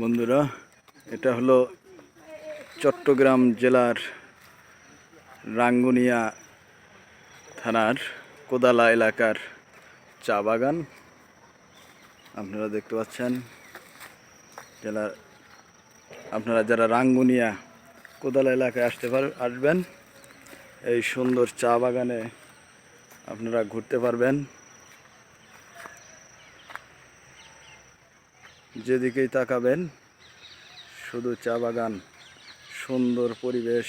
বন্ধুরা, এটা হলো চট্টগ্রাম জেলার রাঙ্গুনিয়া থানার কোদালা এলাকার চা বাগান। আপনারা দেখতে পাচ্ছেন জেলার আপনারা যারা রাঙ্গুনিয়া কোদালা এলাকায় আসতে পার, আসবেন, এই সুন্দর চা বাগানে আপনারা ঘুরতে পারবেন। যেদিকেই তাকাবেন, শুধু চা বাগান, সুন্দর পরিবেশ,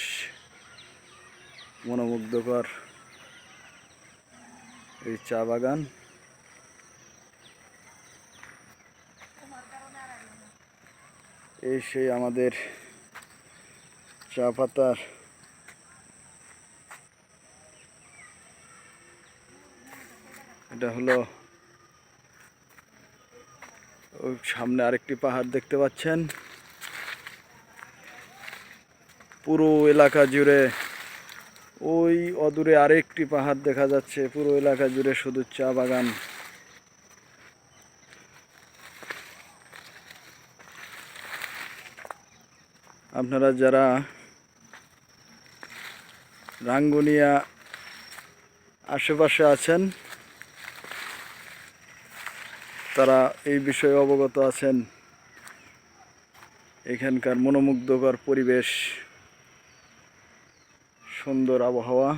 মনোমুগ্ধকর এই চা বাগান। এই সেই আমাদের চা পাতার এটা হলো ওই সামনে আরেকটি পাহাড় দেখতে পাচ্ছেন। পুরো এলাকা জুড়ে ওই অদূরে আরেকটি পাহাড় দেখা যাচ্ছে। পুরো এলাকা জুড়ে শুধু চা বাগান। আপনারা যারা রাঙ্গুনিয়া আশেপাশে আছেন তারা এই বিষয়ে অবগত আছেন। এখানকার মনোমুগ্ধকর পরিবেশ সুন্দর আবহাওয়া।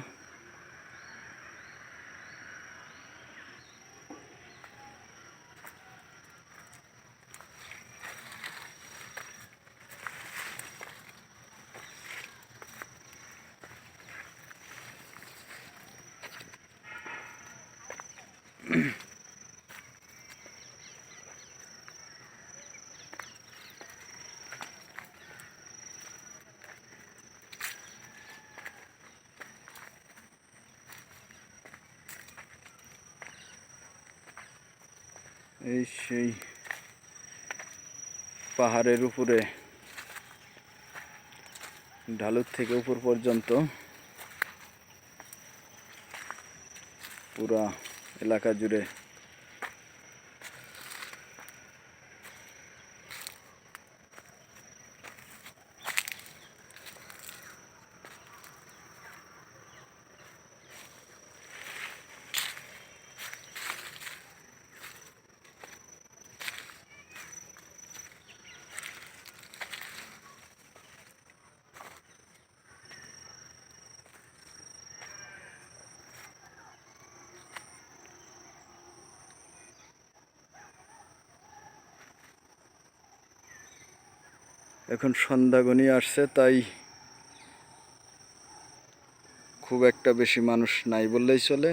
এই সেই পাহাড়ের উপরে ঢালুর থেকে উপর পর্যন্ত পুরা এলাকা জুড়ে এখন সন্ধ্যা আসছে তাই খুব একটা বেশি মানুষ নাই বললেই চলে।